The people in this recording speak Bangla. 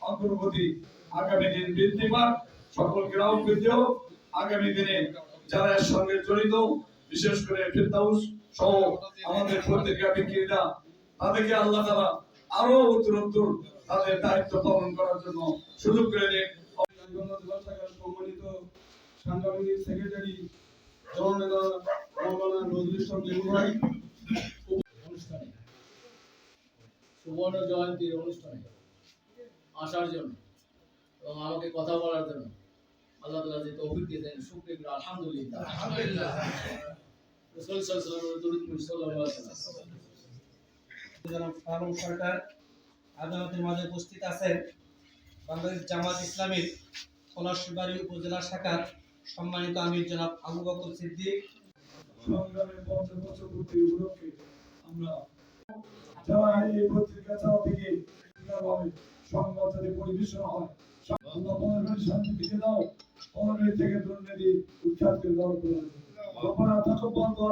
অগ্রগতি আগামী দিন বৃদ্ধিমান সকল গ্রাহক আগামী দিনে যারা এর সঙ্গে জড়িত, বিশেষ করে ফেরদাউস সহ আমাদের পত্রিকা বিক্রেতা, তাদেরকে আল্লাহ তারা আরও উত্তরোত্তর তাদের দায়িত্ব পালন করার জন্য সুযোগ করে সম্মানিত সাংগঠনিক সেক্রেটারি জননেতা মৌলানা নজরুল ইসলাম লেবু ভাই। অনুষ্ঠানে সুবর্ণ জয়ন্তীর অনুষ্ঠানে আসার জন্য এবং আমাকে কথা বলার জন্য আল্লাহ তালা যে তৌফিক দিয়েছেন শুক্রিয়া আলহামদুলিল্লাহ। আলহামদুলিল্লাহ। রসুল সাল্লাল্লাহু আলাইহি ফারুক সরকার আদালতের মাঝে উপস্থিত আছেন। বাংলাদেশ জামাত ইসলামীর পলাশবাড়ি উপজেলা শাখার সম্মানিত আমির জনাব আবু বকর সিদ্দিক। সংগ্রামের বছর পূর্তি উপলক্ষে আমরা এই পত্রিকা ছাড়া থেকে সংবাদ যাতে পরিবেশন হয়। শান্তি দাও থেকে দুর্নীতি উৎখাত করে দাও। রব্বানা বন্ধ দুআ